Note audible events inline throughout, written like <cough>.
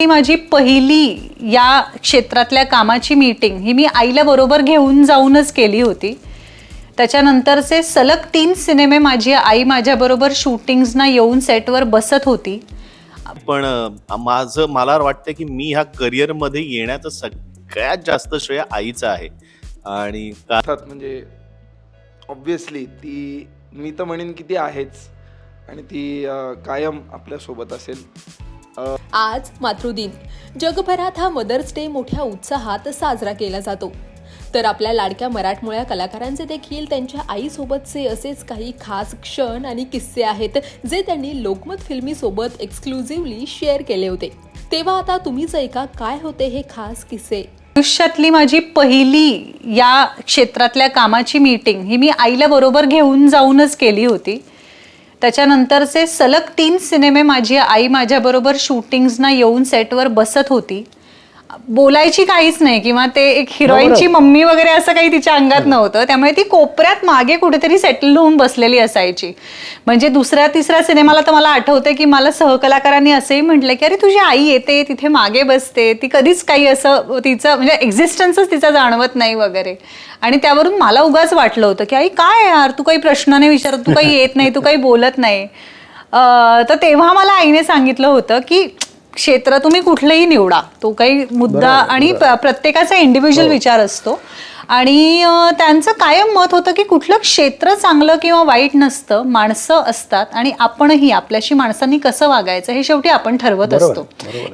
ही माझी पहिली या क्षेत्रातल्या कामाची मीटिंग ही मी आईला बरोबर घेऊन जाऊनच केली होती. त्याच्यानंतरचे सलग तीन सिनेमे माझी आई माझ्याबरोबर शूटिंग्सना येऊन सेटवर बसत होती. पण माझं मला वाटतं की मी ह्या करिअरमध्ये येण्याचं सगळ्यात जास्त श्रेय आईचं आहे. आणि अर्थात म्हणजे ऑब्विसली ती मी तर म्हणेन की ती आहेच. आणि ती कायम आपल्यासोबत असेल. आज मातृदिन. जगभरात हा मदर्स डे मोठ्या उत्साहात साजरा केला जातो. तर आपल्या लाडक्या मराठमोळ्या कलाकारांचे देखील त्यांच्या आईसोबतचे असेच काही खास क्षण आणि किस्से आहेत जे त्यांनी लोकमत फिल्मीसोबत एक्सक्लुझिव्हली शेअर केले होते. तेव्हा आता तुम्हीच ऐका काय होते हे खास किस्से. आयुष्यातली माझी पहिली या क्षेत्रातल्या कामाची मीटिंग ही मी आईला बरोबर घेऊन जाऊनच केली होती. त्याच्यानंतरचे सलग तीन सिनेमे माझी आई माझ्याबरोबर शूटिंग्सना येऊन सेटवर बसत होती. बोलायची काहीच नाही किंवा ते एक हिरोईनची मम्मी वगैरे असं काही तिच्या अंगात नव्हतं. त्यामुळे ती कोपऱ्यात मागे कुठेतरी सेटल होऊन बसलेली असायची. म्हणजे दुसऱ्या तिसऱ्या सिनेमाला तर मला आठवतंय की मला सहकलाकारांनी असंही म्हटलं की अरे तुझी आई येते तिथे मागे बसते. ती कधीच काही असं तिचं म्हणजे एक्झिस्टन्सच तिचा जाणवत नाही वगैरे. आणि त्यावरून मला उगाच वाटलं होतं की आई काय यार? तू काही प्रश्न नाही विचारत तू काही येत नाही तू काही बोलत नाही. तर तेव्हा मला आईने सांगितलं होतं की क्षेत्र तुम्ही कुठलंही निवडा. तो काही मुद्दा आणि प्रत्येकाचा इंडिव्हिज्युअल विचार असतो. आणि त्यांचं कायम मत होतं की कुठलं क्षेत्र चांगलं किंवा वाईट नसतं माणसं असतात आणि आपणही आपल्याशी माणसांनी कसं वागायचं हे शेवटी आपण ठरवत असतो.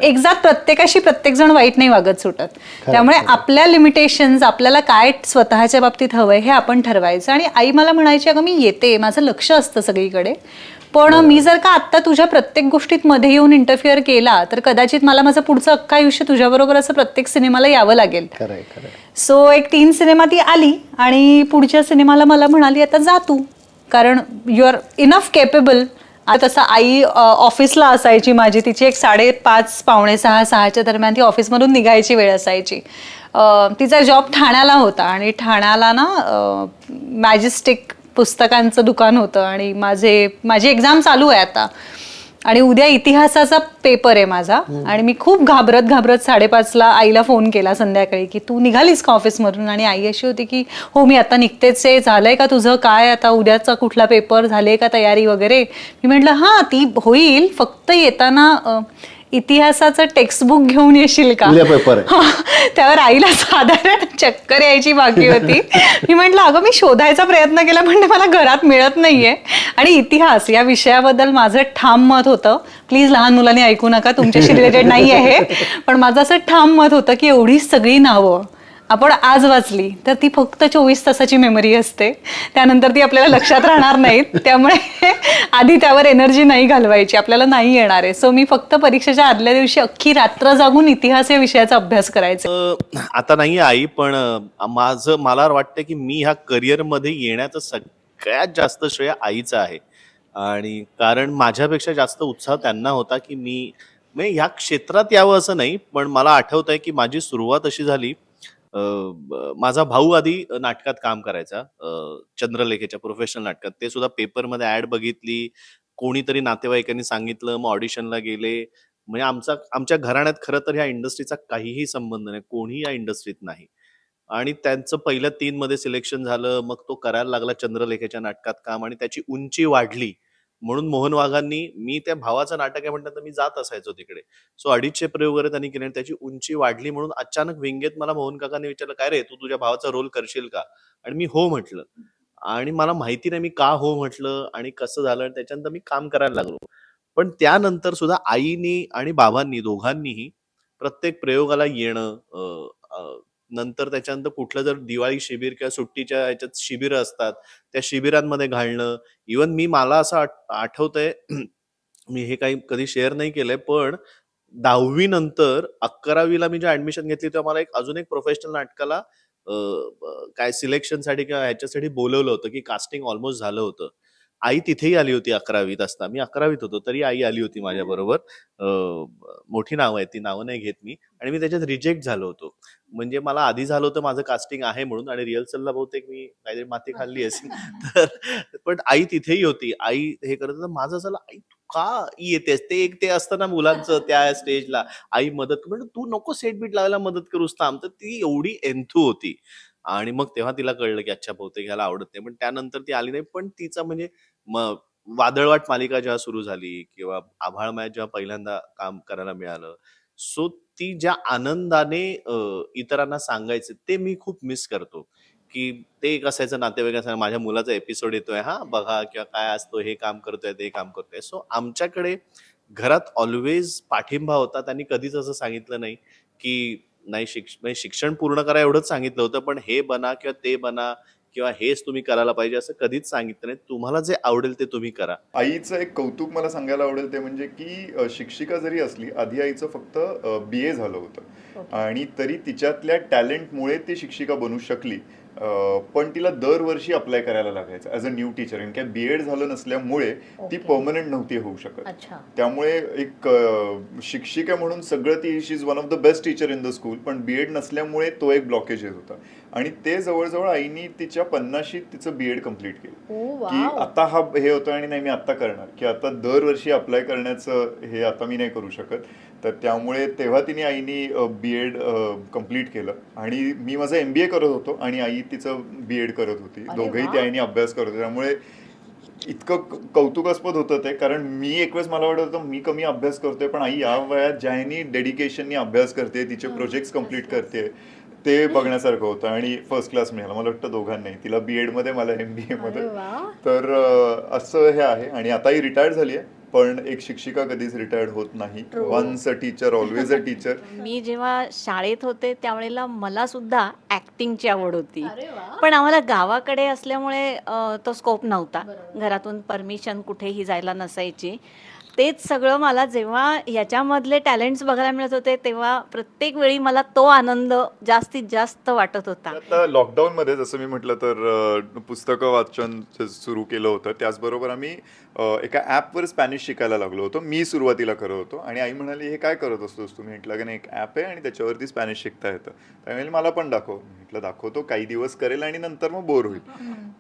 एक्झॅक्ट प्रत्येकाशी प्रत्येक जण वाईट नाही वागत सुटत. त्यामुळे आपल्या लिमिटेशन्स आपल्याला काय स्वतःच्या बाबतीत हवंय हे आपण ठरवायचं. आणि आई मला म्हणायची अगं मी येते. माझं लक्ष असतं सगळीकडे. पण मी जर का आत्ता तुझ्या प्रत्येक गोष्टीत मध्ये येऊन इंटरफिअर केला तर कदाचित मला माझं पुढचं अख्खं आयुष्य तुझ्याबरोबर असं प्रत्येक सिनेमाला यावं लागेल. सो एक तीन सिनेमा ती आली आणि पुढच्या सिनेमाला मला म्हणाली आता जा तू. कारण यू आर इनफ केपेबल आता तसं आई ऑफिसला असायची माझी तिची एक साडेपाच पावणे सहा सहाच्या दरम्यान ती ऑफिसमधून निघायची वेळ असायची. तिचा जॉब ठाण्याला होता आणि ठाण्याला ना मॅजेस्टिक पुस्तकांचं दुकान होतं आणि माझे माझी एक्झाम चालू आहे आता. आणि उद्या इतिहासाचा पेपर आहे माझा. आणि मी खूप घाबरत घाबरत साडेपाचला आईला फोन केला संध्याकाळी की तू निघालीस का ऑफिसमधून आणि आई अशी होती की हो मी आता निघतेच आहे. झालंय का तुझं? काय आता? उद्याचा कुठला पेपर झाले का तयारी वगैरे? मी म्हटलं हां ती होईल. फक्त येताना इतिहासाचं टेक्स्टबुक घेऊन येशील का? पेपर त्यावर आईला साधारण चक्कर यायची बाकी होती. मी म्हंटल अगं मी शोधायचा प्रयत्न केला पण ते मला घरात मिळत नाहीये. आणि इतिहास या विषयाबद्दल माझं ठाम मत होतं. प्लीज लहान मुलांनी ऐकू नका तुमच्याशी रिलेटेड नाही आहे पण माझं असं ठाम मत होतं की एवढी सगळी नावं आपण आज वाचली तर ती फक्त चोवीस तासाची मेमरी असते. त्यानंतर ती आपल्याला लक्षात राहणार नाहीत. <laughs> त्यामुळे आधी त्यावर एनर्जी नाही घालवायची. आपल्याला नाही येणार आहे. सो मी फक्त परीक्षेच्या आदल्या दिवशी अख्खी रात्र जागून इतिहास या विषयाचा अभ्यास करायचा. अ, आता नाही आई पण अ, माझं मला वाटतं की मी ह्या करिअरमध्ये येण्याचं सगळ्यात जास्त श्रेय आईचं आहे. आणि कारण माझ्यापेक्षा जास्त उत्साह त्यांना होता की मी म्हणजे ह्या क्षेत्रात यावं असं नाही पण मला आठवत आहे की माझी सुरुवात अशी झाली. माझा भाऊ आधी नाटकात काम करायचा. चंद्रलेखेच्या प्रोफेशनल नाटकात. ते सुद्धा पेपरमध्ये ऍड बघितली. कोणीतरी नातेवाईकांनी सांगितलं मग ऑडिशनला गेले. म्हणजे आमचा आमच्या घराण्यात खरं तर ह्या इंडस्ट्रीचा काहीही संबंध नाही. कोणीही या इंडस्ट्रीत नाही. आणि त्यांचं पहिल्या तीन मध्ये सिलेक्शन झालं. मग तो करायला लागला चंद्रलेखेच्या नाटकात काम आणि त्याची उंची वाढली. म्हणून मोहन वाघांनी मी त्या भावाचं नाटक आहे म्हणतात मी जात असायचो तिकडे. सो अडीचशे प्रयोग वगैरे त्यांनी केले त्याची उंची वाढली म्हणून अचानक विंगेत मला मोहन काकांनी विचारलं काय रे तू तुझ्या भावाचा रोल करशील का? आणि मी हो म्हटलं. आणि मला माहिती नाही मी का हो म्हटलं आणि कसं झालं आणि त्याच्यानंतर मी काम करायला लागलो. पण त्यानंतर सुद्धा आईनी आणि बाबांनी दोघांनीही प्रत्येक प्रयोगाला येणं नंतर त्याच्यानंतर कुठलं जर दिवाळी शिबिर किंवा सुट्टीच्या ह्याच्यात शिबिरं असतात त्या शिबिरांमध्ये घालणं. इवन मी मला असं आठ- आठवतंय <clears throat> मी हे काही कधी शेअर नाही केलंय पण दहावी नंतर अकरावीला मी जेव्हा ऍडमिशन घेतली तेव्हा मला एक अजून एक प्रोफेशनल नाटकाला काय सिलेक्शनसाठी किंवा ह्याच्यासाठी बोलवलं होतं की कास्टिंग ऑलमोस्ट झालं होतं. आई तिथेही आली होती अकरावीत असता. मी अकरावीत होतो तरी आई आली होती माझ्या बरोबर मोठी नावं आहेत ती नावं नाही घेत मी. आणि मी त्याच्यात रिजेक्ट झालो होतो. म्हणजे मला आधी झालं होतं माझं कास्टिंग आहे म्हणून आणि रिहर्सलला बहुतेक मी काहीतरी माती खाल्ली असेल. <laughs> तर पण आई तिथेही होती. आई हे करत होतं. माझं झालं आई तू का येतेस? ते एक ते असतं ना मुलांचं त्या स्टेजला आई मदत म्हणजे तू नको सेट बीट लावायला मदत करूस थांब. तर ती एवढी एन्थू होती. आणि मग तेव्हा तिला कळलं की अच्छा बहुतेक ह्याला आवडत नाही. पण त्यानंतर ती आली नाही. पण तिचा म्हणजे म- वादळवाट मालिका जेव्हा सुरू झाली किंवा आभाळ माया जेव्हा पहिल्यांदा काम करायला मिळालं सो ती ज्या आनंदाने अ, इतरांना सांगायचं ते मी खूप मिस करतो. की ते एक असायचं नातेवाईकांना माझ्या मुलाचा एपिसोड येतोय हा बघा किंवा काय असतो हे काम करतोय ते काम करतोय. सो आमच्याकडे घरात ऑलवेज पाठिंबा होता. त्यांनी कधीच असं सांगितलं नाही की नाही शिक्ष म्हणजे शिक्षण पूर्ण करा एवढंच सांगितलं होतं पण हे बना किंवा ते बना किंवा हेच तुम्ही करायला पाहिजे असं कधीच सांगितलं नाही. तुम्हाला जे आवडेल ते तुम्ही करा. आईचं एक कौतुक मला सांगायला आवडेल ते म्हणजे की शिक्षिका जरी असली आधी आईचं फक्त बी ए झालं होतं. आणि तरी तिच्यातल्या टॅलेंटमुळे ती शिक्षिका बनू शकली. पण तिला दरवर्षी अप्लाय करायला लागायचं ॲज अ न्यू टीचर कारण काय बी एड झालं नसल्यामुळे ती परमनंट नव्हती होऊ शकत. त्यामुळे एक शिक्षिका म्हणून सगळं ती she is one of the best teacher in the school पण बी एड नसल्यामुळे तो एक ब्लॉकेज येत होता. आणि ते जवळजवळ आईनी तिच्या पन्नाशीत तिचं बी एड कंप्लीट केलं की आता हा हे होतं आणि नाही मी आता करणार. की आता दरवर्षी अप्लाय करण्याचं हे आता मी नाही करू शकत. तर त्यामुळे तेव्हा तिने आईनी बी एड कंप्लीट केलं. आणि मी माझं एम बी ए करत होतो आणि आई तिचं बी एड करत होती. दोघंही वा. ते आईने अभ्यास करत होते. त्यामुळे इतकं कौतुकास्पद होतं ते. कारण मी एक वेळेस मला वाटत होतं मी कमी अभ्यास करतोय पण आई या वयात ज्यानी डेडिकेशननी अभ्यास करते तिचे प्रोजेक्ट्स कंप्लीट करते ते बघण्यासारखं होतं. आणि फर्स्ट क्लास मिळाला. मला वाटतं दोघांनाही. तिला बी एडमध्ये मला एम बी एमध्ये तर असं हे आहे. आणि आताही रिटायर्ड झाली आहे पण एक शिक्षिका कधीच रिटायर्ड होत नाही. Once a teacher always a teacher मी जेव्हा शाळेत होते त्यावेळेला मला सुद्धा ऍक्टिंगची आवड होती. पण आम्हाला गावाकडे असल्यामुळे तो स्कोप नव्हता. घरातून परमिशन कुठेही जायला नसायची. तेच सगळं मला जेव्हा याच्यामधले टॅलेंट्स बघायला मिळत होते तेव्हा प्रत्येक वेळी मला तो आनंद जास्तीत जास्त वाटत होता. आता लॉकडाऊन मध्ये जसं मी म्हटलं तर पुस्तकं वाचन सुरू केलं होतं त्याचबरोबर आम्ही एका ॲपवर स्पॅनिश शिकायला लागलो होतो. मी सुरुवातीला करत होतो. आणि आई म्हणाली हे काय करत असतोस तुम्ही म्हटलं की नाही एक ॲप आहे आणि त्याच्यावरती स्पॅनिश शिकता येतं. त्यामुळे मला पण दाखव. म्हटलं दाखवतो काही दिवस करेल आणि नंतर मग बोर होईल.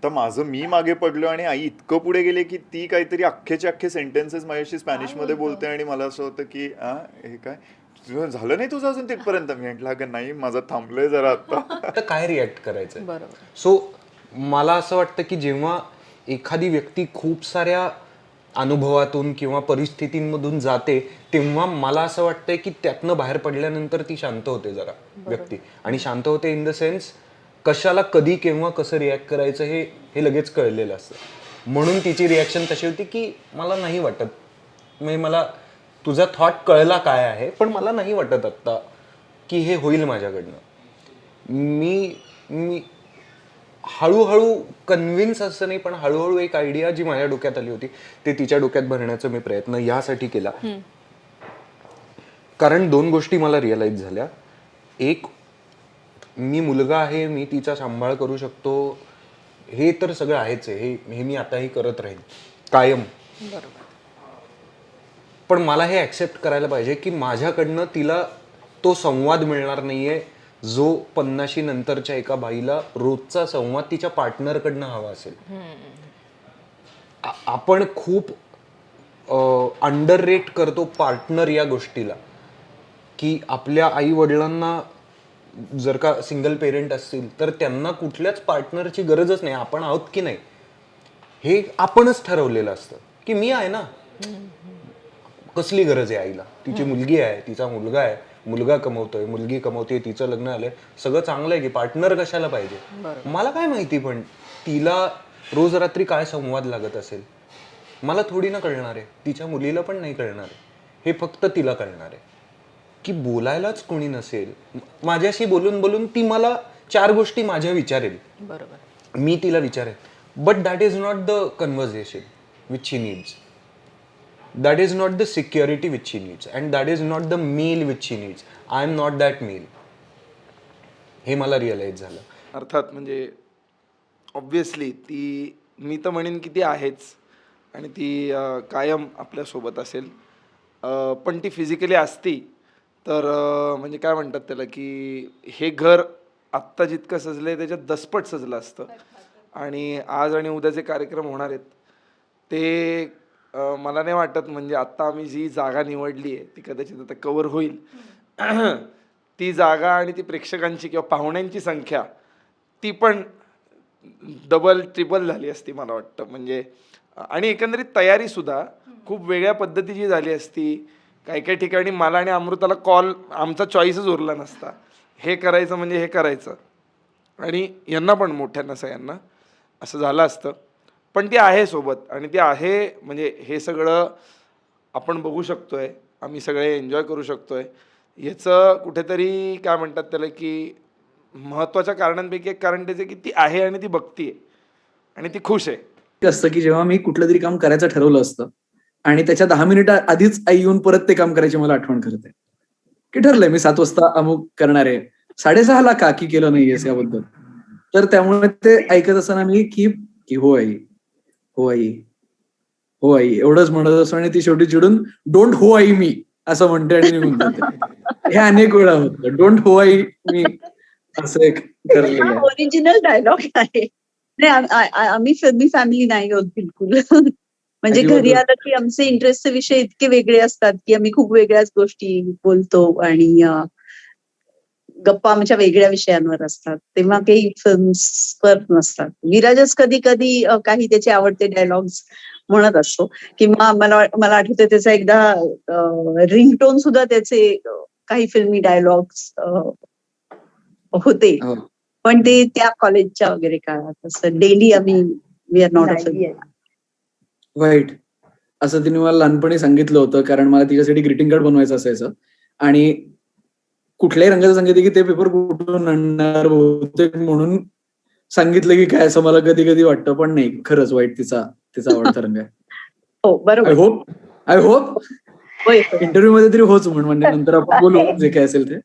तर माझं मी मागे पडलो आणि आई इतकं पुढे गेले की ती काहीतरी अख्खेचे अख्खे सेंटेन्सेस माझ्याशी स्पॅनिशमध्ये बोलते आणि मला असं होतं की आ हे काय? तुझं झालं नाही तुझं अजून तिथपर्यंत? मी म्हटलं अगं नाही माझं थांबलंय जरा आता. <laughs> आता काय रिॲक्ट करायचं बरोबर. सो मला असं वाटतं की जेव्हा एखादी व्यक्ती खूप साऱ्या अनुभवातून किंवा परिस्थितींमधून जाते तेव्हा मला असं वाटतंय की त्यातनं बाहेर पडल्यानंतर ती शांत होते जरा व्यक्ती. आणि शांत होते इन द सेन्स कशाला कधी केव्हा कसं रिॲक्ट करायचं हे हे लगेच कळलेलं असतं. म्हणून तिची रिॲक्शन तशी होती की मला नाही वाटत. म्हणजे मला तुझा थॉट कळला काय आहे पण मला नाही वाटत आत्ता की हे होईल माझ्याकडनं. मी मी हळूहळू कन्व्हिन्स असं नाही पण हळूहळू एक आयडिया जी माझ्या डोक्यात आली होती ते तिच्या डोक्यात भरण्याचा मी प्रयत्न यासाठी केला. कारण दोन गोष्टी मला रिअलाइज झाल्या. एक मी मुलगा आहे मी तिचा सांभाळ करू शकतो हे तर सगळं आहेच आहे हे हे मी आताही करत राहीन कायम. पण मला हे ऍक्सेप्ट करायला पाहिजे की माझ्याकडनं तिला तो संवाद मिळणार नाहीये जो पन्नाशी नंतरच्या एका बाईला रोजचा संवाद तिच्या पार्टनरकडनं हवा असेल. आपण खूप अंडर रेट करतो पार्टनर या गोष्टीला. की आपल्या आई वडिलांना जर का सिंगल पेरेंट असतील तर त्यांना कुठल्याच पार्टनरची गरजच नाही. आपण आहोत की नाही? हे आपणच ठरवलेलं असतं. की मी आहे ना. कसली गरज आहे आईला? तिची मुलगी आहे तिचा मुलगा आहे. मुलगा कमवतोय मुलगी कमवते तिचं लग्न आलंय सगळं चांगलं आहे की पार्टनर कशाला पाहिजे? मला काय माहिती पण तिला रोज रात्री काय संवाद लागत असेल? मला थोडी ना कळणार आहे. तिच्या मुलीला पण नाही कळणार आहे. हे फक्त तिला कळणार आहे. की बोलायलाच कोणी नसेल माझ्याशी बोलून बोलून ती मला चार गोष्टी माझ्या विचारेल. बरोबर. मी तिला विचारेल but that is not the conversation which she needs that is not the security which she needs and that is not the meal which she needs I am not that meal हे मला realise झालं. अर्थात म्हणजे obviously ती मी तर म्हणेन की ती आहेच आणि ती अं, कायम आपल्यासोबत असेल. अं, पण ती फिजिकली असती तर अं, म्हणजे काय म्हणतात त्याला की हे घर आत्ता जितकं सजलं आहे त्याच्यात दसपट सजलं असतं. आणि आज आणि उद्याचे कार्यक्रम होणार आहेत ते मला नाही वाटत म्हणजे आत्ता आम्ही जी जागा निवडली आहे ती कदाचित आता कवर होईल. <clears throat> ती जागा आणि ती प्रेक्षकांची किंवा पाहुण्यांची संख्या ती पण डबल ट्रिपल झाली असती मला वाटतं. म्हणजे आणि एकंदरीत तयारीसुद्धा खूप वेगळ्या पद्धतीची झाली असती. काही काही ठिकाणी मला आणि अमृताला कॉल आमचा चॉईसच उरला नसता. हे करायचं म्हणजे हे करायचं. आणि यांना पण मोठ्यांना सगळ्यांना असं झालं असतं. पण ती आहे सोबत आणि ती आहे म्हणजे हे सगळं आपण बघू शकतोय आम्ही सगळे एन्जॉय करू शकतोय. याचं कुठेतरी काय म्हणतात त्याला की महत्त्वाच्या कारणांपैकी एक कारण त्याचे की ती आहे आणि ती बघतीये आणि ती खुश आहे. असतं की जेव्हा मी कुठलं तरी काम करायचं ठरवलं असतं आणि त्याच्या दहा मिनिटं आधीच आई येऊन परत ते काम करायची मला आठवण करते की ठरलंय मी सात वाजता अमुक करणार आहे. साडेसहाला का की केलं नाहीयेस याबद्दल? तर त्यामुळे ते ऐकत असताना मी की की हो आई हो आई. हो आई. एवढंच म्हणत असतो आणि ती शेवटी चिडून डोंट हो आई मी असं म्हणते आणि निघून जाते. हे अनेक वेळा होतं. डोंट हो आई मी असं एक ओरिजिनल डायलॉग आहे. नाही आम्ही फिल्मी फॅमिली नाही होत बिलकुल. म्हणजे घरी. आलं की आमचे इंटरेस्टचे विषय इतके वेगळे असतात की आम्ही खूप वेगळ्याच गोष्टी बोलतो आणि गप्पा आमच्या वेगळ्या विषयांवर असतात. तेव्हा काही फिल्म्सवर नसतात. विराजच कधी कधी काही त्याचे आवडते डायलॉग्स म्हणत असतो. किंवा मला मला आठवतं त्याचा एकदा रिंगटोन सुद्धा त्याचे काही फिल्मी डायलॉग्स होते. हो. पण ते त्या कॉलेजच्या वगैरे काळात असं डेली आम्ही वी आर नॉट वाईट असं तिने मला लहानपणी सांगितलं होतं कारण मला तिच्यासाठी ग्रीटिंग कार्ड बनवायचं असायचं. आणि कुठल्याही रंगाचं सांगितलं की ते पेपर कुठून आणणार बहुतेक म्हणून सांगितलं की काय असं मला कधी कधी वाटतं पण नाही खरंच वाईट तिचा तिचा आवडता रंग आहे. हो आय होप आय होप होय इंटरव्ह्यू मध्ये तरी होच म्हण म्हणजे नंतर आपण बोलू जे काय असेल ते.